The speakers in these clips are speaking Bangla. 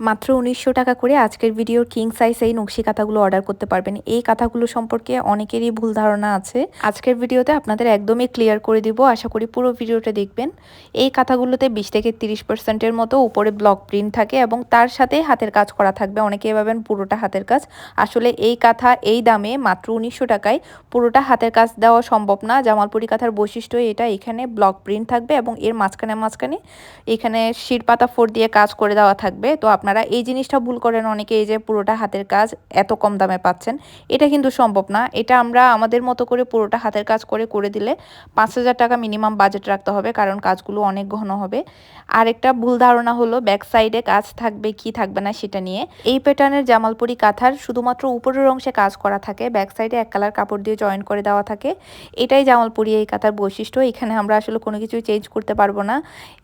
মাত্র উনিশশো টাকা করে আজকের ভিডিওর কিং সাইজ এই নকশি কাঁথাগুলো অর্ডার করতে পারবেন। এই কাঁথাগুলো সম্পর্কে অনেকেরই ভুল ধারণা আছে। আজকের ভিডিওতে আপনাদের একদমই ক্লিয়ার করে দিব। আশা করি পুরো ভিডিওটা দেখবেন। এই কাঁথাগুলোতে বিশ থেকে তিরিশ পার্সেন্টের মতো উপরে ব্লক প্রিন্ট থাকে এবং তার সাথে হাতের কাজ করা থাকবে। অনেকে ভাবেন পুরোটা হাতের কাজ। আসলে এই কাঁথা এই দামে মাত্র উনিশশো টাকায় পুরোটা হাতের কাজ দেওয়া সম্ভব না। জামালপুরি কাঁথার বৈশিষ্ট্য এটা, এখানে ব্লক প্রিন্ট থাকবে এবং এর মাঝখানে মাঝখানে এখানে শিরপাতা ফোর দিয়ে কাজ করে দেওয়া থাকবে। তো আপনার আপনারা এই জিনিসটা ভুল করেন অনেকে, এই যে পুরোটা হাতের কাজ এত কম দামে পাচ্ছেন। এটা কিন্তু সম্ভব না। এটা আমরা আমাদের মতো করে পুরোটা হাতের কাজ করে করে দিলে পাঁচ হাজার টাকা মিনিমাম বাজেট রাখতে হবে, কারণ কাজগুলো অনেক ঘন হবে। আরেকটা ভুল ধারণা হলো ব্যাক সাইডে কাজ থাকবে কি থাকবে না সেটা নিয়ে। এই প্যাটার্নের জামালপুরি কাঁথার শুধুমাত্র উপরের অংশে কাজ করা থাকে ব্যাক সাইডে এক কালার কাপড় দিয়ে জয়েন করে দেওয়া থাকে। এটাই জামালপুরি এই কাঁথার বৈশিষ্ট্য। এখানে আমরা আসলে কোনো কিছু চেঞ্জ করতে পারব না।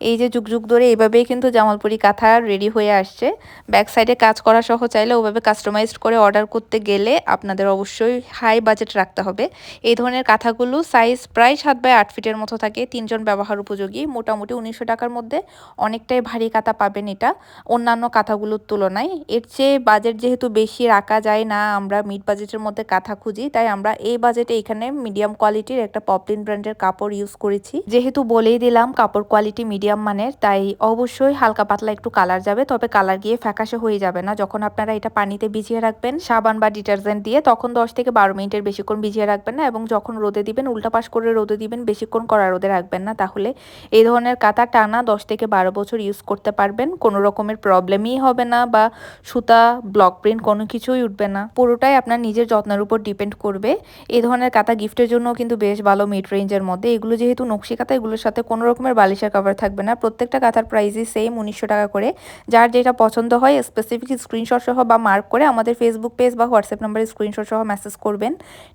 এই যে যুগ যুগ ধরে এইভাবেই কিন্তু জামালপুরি কাঁথা রেডি হয়ে আসছে। ব্যাক সাইডে কাজ করা সহ চাইলে ওভাবে কাস্টমাইজড করে অর্ডার করতে গেলে আপনাদের অবশ্যই হাই বাজেট রাখতে হবে। এই ধরনের কাঁথাগুলো সাইজ প্রায় সাত বাই আট ফিটের মতো থাকে। তিনজন ব্যবহার উপযোগী। মোটামুটি উনিশশো টাকার মধ্যে অনেকটাই ভারী কাঁথা পাবেন এটা। অন্যান্য কাঁথাগুলোর তুলনায়। এর চেয়ে বাজেট যেহেতু বেশি রাখা যায় না, আমরা মিড বাজেটের মধ্যে কাঁথা খুঁজি, তাই আমরা এই বাজেটে এখানে মিডিয়াম কোয়ালিটির একটা পপলিন ব্র্যান্ডের কাপড় ইউজ করেছি। যেহেতু বলেই দিলাম, কাপড় কোয়ালিটি মিডিয়াম মানের, তাই অবশ্যই হালকা পাতলা একটু কালার যাবে, তবে কালার গিয়ে ফ্যাকাশে হয়ে যাবে না। যখন আপনারা এটা পানিতে ভিজিয়ে রাখবেন, সাবান বা ডিটারজেন্ট দিয়ে তখন দশ থেকে বারো মিনিটের বেশিক্ষণ ভিজিয়ে রাখবেন না এবং যখন রোদে দিবেন, উল্টা পাশ করে রোদে দিবেন, বেশিক্ষণ কড়া রোদে রাখবেন না। তাহলে এই ধরনের কাঁথা টানা দশ থেকে বারো বছর ইউজ করতে পারবেন। কোনো রকমের প্রবলেমই হবে না বা সুতা ব্লক প্রিন্ট কোনো কিছুই উঠবে না। পুরোটাই আপনার নিজের যত্নের উপর ডিপেন্ড করবে। এই ধরনের কাঁথা গিফটের জন্য কিন্তু বেশ ভালো মিড রেঞ্জের মধ্যে। এগুলো যেহেতু নকশি কাঁথা এগুলোর সাথে কোনো রকমের বালিশের কভার থাকবে না। প্রত্যেকটা কাঁথার প্রাইসই সেম উনিশশো টাকা করে। যার যেটা পছন্দ হয় স্পেসিফিক স্ক্রিনশট সহ বা মার্ক করে আমাদের ফেসবুক পেজ বা হোয়াটসঅ্যাপ নাম্বারে স্ক্রিনশট সহ মেসেজ করবেন।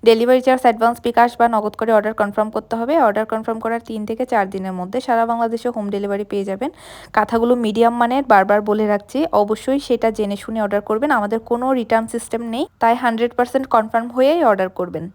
ডেলিভারি চার্জ অ্যাডভান্স বিকাশ বা নগদ করে অর্ডার কনফার্ম করতে হবে। অর্ডার কনফার্ম করার তিন থেকে চার দিনের মধ্যে সারা বাংলাদেশে হোম ডেলিভারি পেয়ে যাবেন। কাঁথাগুলো মিডিয়াম মানের বারবার বলে রাখছি। অবশ্যই সেটা জেনে শুনে অর্ডার করবেন। আমাদের কোনো রিটার্ন সিস্টেম নেই, তাই হান্ড্রেড পার্সেন্ট কনফার্ম হয়েই অর্ডার করবেন।